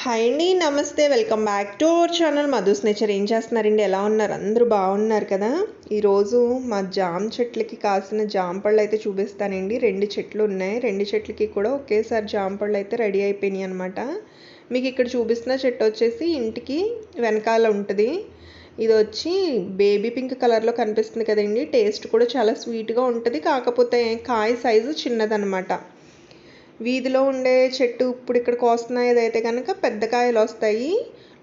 Hi అండి నమస్తే. Welcome back to our channel. Madhu's nature ఏం చేస్తున్నారండి? ఎలా ఉన్నారు? అందరూ బాగున్నారు కదా? ఈరోజు మా జామ చెట్లకి కాసిన జామ పళ్ళు అయితే చూపిస్తానండి. రెండు చెట్లు ఉన్నాయి. రెండు చెట్లకి కూడా ఒకేసారి జామ పళ్ళు అయితే రెడీ అయిపోయినాయి అనమాట మీకు ఇక్కడ చూపిస్తున్న చెట్టు వచ్చేసి ఇంటికి వెనకాల ఉంటుంది. ఇది వచ్చి బేబీ పింక్ కలర్లో కనిపిస్తుంది కదండి. టేస్ట్ కూడా చాలా స్వీట్గా ఉంటుంది. కాకపోతే కాయ సైజు చిన్నదనమాట వీధిలో ఉండే చెట్టు ఇప్పుడు ఇక్కడ కోస్తున్నాయి అయితే కనుక పెద్ద కాయలు వస్తాయి.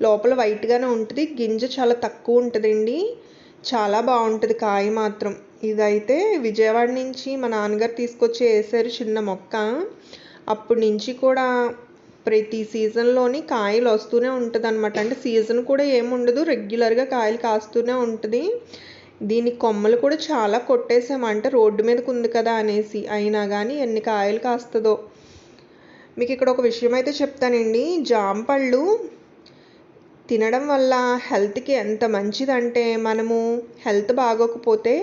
లోపల వైట్గానే ఉంటుంది. గింజ చాలా తక్కువ ఉంటుందండి. చాలా బాగుంటుంది కాయ మాత్రం. ఇదైతే విజయవాడ నుంచి మా నాన్నగారు తీసుకొచ్చి వేసారు చిన్న మొక్క. అప్పటి నుంచి కూడా ప్రతి సీజన్లోని కాయలు వస్తూనే ఉంటుంది అనమాట అంటే సీజన్ కూడా ఏముండదు రెగ్యులర్గా కాయలు కాస్తూనే ఉంటుంది. దీని కొమ్మలు కూడా చాలా కొట్టేసామంటే రోడ్డు మీదకు ఉంది కదా అనేసి. అయినా కానీ ఎన్ని కాయలు కాస్తుందో. మీకు ఇక్కడ ఒక విషయం అయితే చెప్తానండి. జాంపళ్ళు తినడం వల్ల హెల్త్కి ఎంత మంచిదంటే మనము హెల్త్ బాగోకపోతే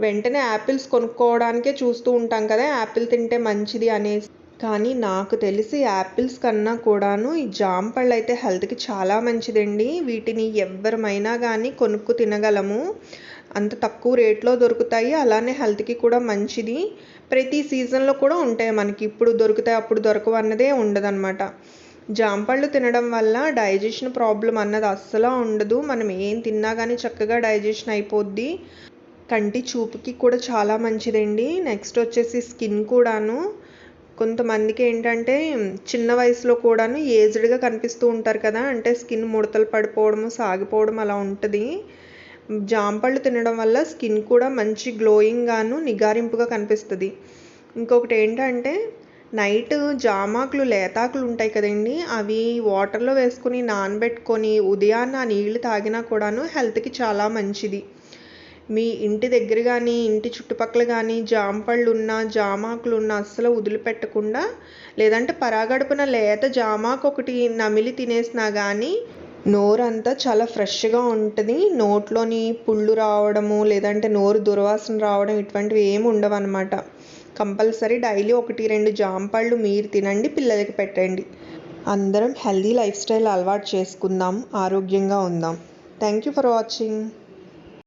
వెంటనే యాపిల్స్ కొనుక్కోవడానికే చూస్తూ ఉంటాం కదా యాపిల్ తింటే మంచిది అనేసి. కానీ నాకు తెలిసి యాపిల్స్ కన్నా కూడాను ఈ జామ పళ్ళు అయితే హెల్త్కి చాలా మంచిదండి. వీటిని ఎవరమైనా కానీ కొనుక్కు తినగలము. అంత తక్కువ రేట్లో దొరుకుతాయి. అలానే హెల్త్కి కూడా మంచిది. ప్రతి సీజన్లో కూడా ఉంటాయి మనకి. ఇప్పుడు దొరుకుతాయి అప్పుడు దొరకవు అన్నదే ఉండదన్నమాట. జాంపళ్ళు తినడం వల్ల డైజెషన్ ప్రాబ్లం అన్నది అస్సలు ఉండదు. మనం ఏం తిన్నా కానీ చక్కగా డైజెషన్ అయిపోద్ది. కంటి చూపుకి కూడా చాలా మంచిదండి. నెక్స్ట్ వచ్చేసి స్కిన్ కూడాను. కొంతమందికి ఏంటంటే చిన్న వయసులో కూడాను ఏజ్డ్గా కనిపిస్తూ ఉంటారు కదా. అంటే స్కిన్ ముడతలు పడిపోవడము సాగిపోవడం అలా ఉంటుంది. జాంపళ్ళు తినడం వల్ల స్కిన్ కూడా మంచి గ్లోయింగ్గాను నిగారింపుగా కనిపిస్తుంది. ఇంకొకటి ఏంటంటే నైట్ జామాకులు లేతాకులు ఉంటాయి కదండి అవి వాటర్లో వేసుకొని నానబెట్టుకొని ఉదయాన్న ఆ తాగినా కూడాను హెల్త్కి చాలా మంచిది. మీ ఇంటి దగ్గర కానీ ఇంటి చుట్టుపక్కల కానీ జామపళ్ళు ఉన్న జామాకులు ఉన్న అస్సలు వదిలిపెట్టకుండా లేదంటే పరాగడుపున లేత జామాకు ఒకటి నమిలి తినేసినా కానీ నోరంతా చాలా ఫ్రెష్గా ఉంటుంది. నోట్లోని పుళ్ళు రావడము లేదంటే నోరు దుర్వాసన రావడం ఇటువంటివి ఏమి ఉండవు అనమాట కంపల్సరీ డైలీ ఒకటి రెండు జాంపళ్ళు మీరు తినండి పిల్లలకి పెట్టండి. అందరం హెల్దీ లైఫ్ స్టైల్ అలవాటు చేసుకుందాం ఆరోగ్యంగా ఉందాం. Thank you for watching.